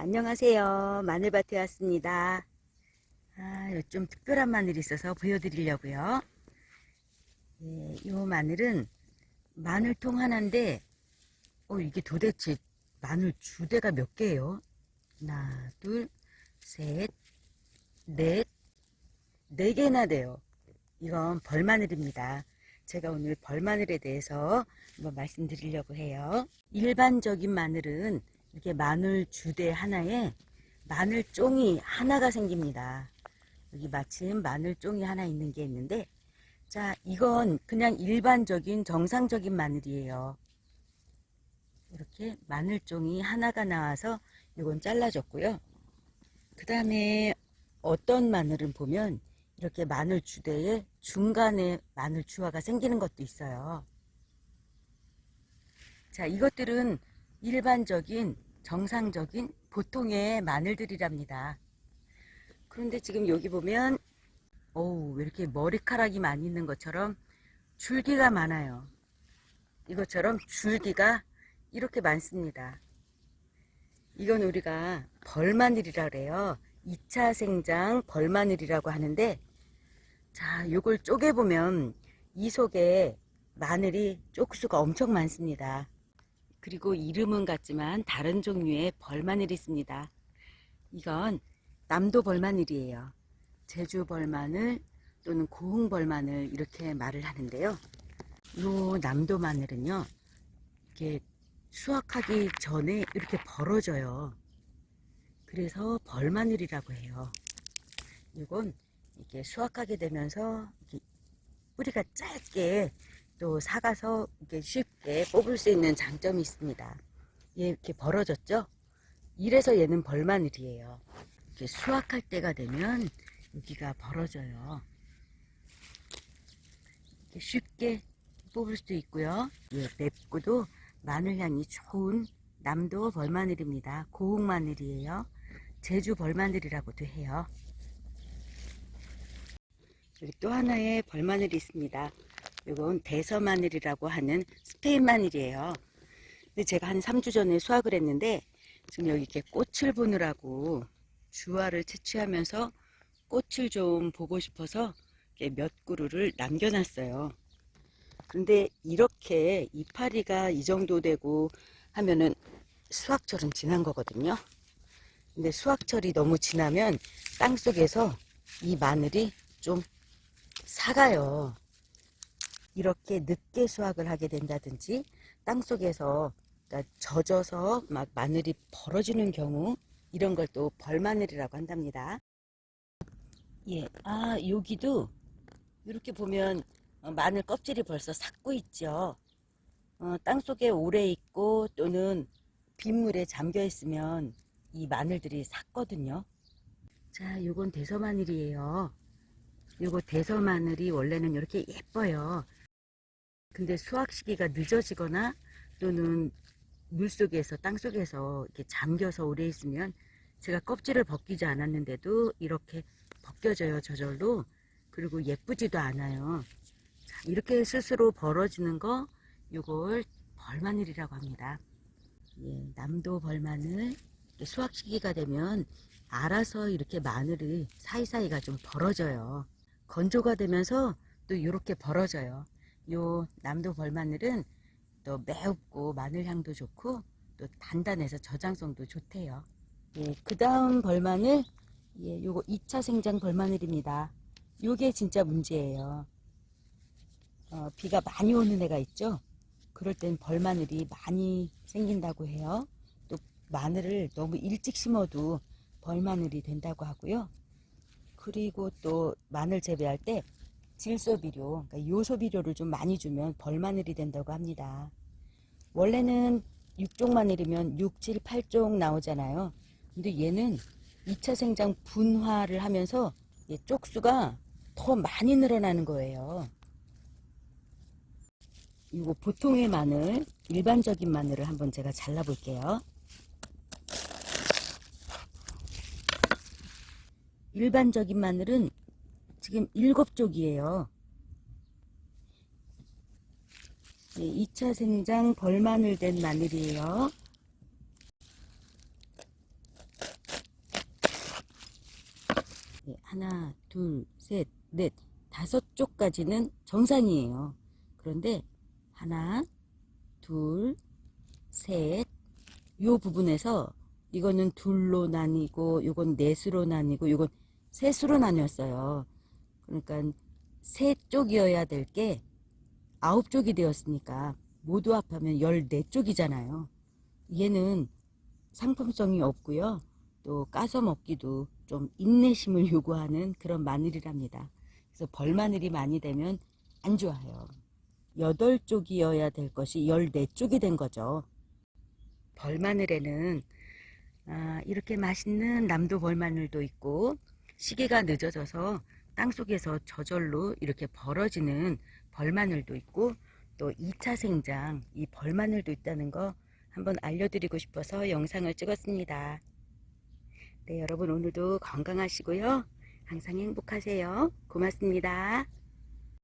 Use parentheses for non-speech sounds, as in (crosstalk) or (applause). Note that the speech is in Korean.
안녕하세요. 마늘밭에 왔습니다. 아, 좀 특별한 마늘이 있어서 보여드리려고요. 예, 이 마늘은 마늘통 하나인데, 어, 이게 도대체 마늘 주대가 몇 개예요? 하나, 둘, 셋, 넷, 네 개나 돼요. 이건 벌마늘입니다. 제가 오늘 벌마늘에 대해서 한번 말씀드리려고 해요. 일반적인 마늘은 이렇게 마늘 주대 하나에 마늘 종이 하나가 생깁니다. 여기 마침 마늘 종이 하나 있는 게 있는데, 자, 이건 그냥 일반적인 정상적인 마늘이에요. 이렇게 마늘 종이 하나가 나와서 이건 잘라줬고요. 그 다음에 어떤 마늘은 보면 이렇게 마늘 주대에 중간에 마늘 주화가 생기는 것도 있어요. 자, 이것들은 일반적인 정상적인 보통의 마늘들이랍니다. 그런데 지금 여기 보면 어우 왜 이렇게 머리카락이 많이 있는 것처럼 줄기가 많아요. 이것처럼 줄기가 이렇게 많습니다. 이건 우리가 벌마늘이라 그래요. 2차 생장 벌마늘이라고 하는데 자, 요걸 쪼개보면 이 속에 마늘이 쪽수가 엄청 많습니다. 그리고 이름은 같지만 다른 종류의 벌마늘이 있습니다. 이건 남도 벌마늘이에요. 제주 벌마늘 또는 고흥 벌마늘 이렇게 말을 하는데요. 요 남도 마늘은요. 이렇게 수확하기 전에 이렇게 벌어져요. 그래서 벌마늘이라고 해요. 이건 이렇게 수확하게 되면서 뿌리가 짧게 또 사가서 이렇게 쉽게 뽑을 수 있는 장점이 있습니다. 얘 이렇게 벌어졌죠? 이래서 얘는 벌마늘이에요. 이렇게 수확할 때가 되면 여기가 벌어져요. 이렇게 쉽게 뽑을 수도 있고요. 예, 맵고도 마늘 향이 좋은 남도 벌마늘입니다. 고흥 마늘이에요. 제주 벌마늘이라고도 해요. 여기 또 하나의 벌마늘이 있습니다. 이건 대서 마늘이라고 하는 스페인 마늘이에요. 근데 제가 한 3주 전에 수확을 했는데 지금 여기 이렇게 꽃을 보느라고 주화를 채취하면서 꽃을 좀 보고 싶어서 몇 그루를 남겨놨어요. 근데 이렇게 이파리가 이 정도 되고 하면은 수확철은 지난 거거든요. 근데 수확철이 너무 지나면 땅 속에서 이 마늘이 좀 사가요. 이렇게 늦게 수확을 하게 된다든지 땅 속에서 그러니까 젖어서 막 마늘이 벌어지는 경우 이런 걸 또 벌마늘이라고 한답니다. 예, 아 여기도 이렇게 보면 어, 마늘 껍질이 벌써 삭고 있죠. 어, 땅 속에 오래 있고 또는 빗물에 잠겨 있으면 이 마늘들이 삭거든요. 자, 요건 대서마늘이에요. 요거 대서마늘이 원래는 이렇게 예뻐요. 근데 수확 시기가 늦어지거나 또는 물 속에서 땅 속에서 이렇게 잠겨서 오래 있으면 제가 껍질을 벗기지 않았는데도 이렇게 벗겨져요 저절로. 그리고 예쁘지도 않아요. 자, 이렇게 스스로 벌어지는 거 요걸 벌마늘이라고 합니다. 예, 남도 벌마늘. 수확 시기가 되면 알아서 이렇게 마늘이 사이사이가 좀 벌어져요. 건조가 되면서 또 이렇게 벌어져요 요 남도 벌마늘은 또 매웁고 마늘 향도 좋고 또 단단해서 저장성도 좋대요. 예, 그 다음 벌마늘, 예, 요거 2차 생장 벌마늘입니다. 요게 진짜 문제예요. 어, 비가 많이 오는 애가 있죠? 그럴 땐 벌마늘이 많이 생긴다고 해요. 또 마늘을 너무 일찍 심어도 벌마늘이 된다고 하고요. 그리고 또 마늘 재배할 때 질소 비료, 그러니까 요소 비료를 좀 많이 주면 벌 마늘이 된다고 합니다. 원래는 6종 마늘이면 6, 7, 8종 나오잖아요. 근데 얘는 2차 생장 분화를 하면서 얘 쪽수가 더 많이 늘어나는 거예요. 이거 보통의 마늘, 일반적인 마늘을 한번 제가 잘라 볼게요. 일반적인 마늘은 지금 일곱 쪽이에요. 2차 생장 벌마늘 된 마늘이에요. 네, 하나, 둘, 셋, 넷, 다섯 쪽까지는 정상이에요. 그런데 하나, 둘, 셋, 요 부분에서 이거는 둘로 나뉘고, 요건 넷으로 나뉘고, 요건 셋으로 나뉘었어요. 그러니까 세 쪽이어야 될 게 아홉 쪽이 되었으니까 모두 합하면 열네 쪽이잖아요. 얘는 상품성이 없고요. 또 까서 먹기도 좀 인내심을 (laughs) 요구하는 그런 마늘이랍니다. 그래서 벌마늘이 많이 되면 안 좋아요. 여덟 쪽이어야 될 것이 열네 쪽이 된 거죠. 벌마늘에는 아, 이렇게 맛있는 남도 벌마늘도 있고 시기가 늦어져서 땅속에서 저절로 이렇게 벌어지는 벌마늘도 있고 또 2차 생장 이 벌마늘도 있다는 거 한번 알려드리고 싶어서 영상을 찍었습니다. 네, 여러분 오늘도 건강하시고요. 항상 행복하세요. 고맙습니다.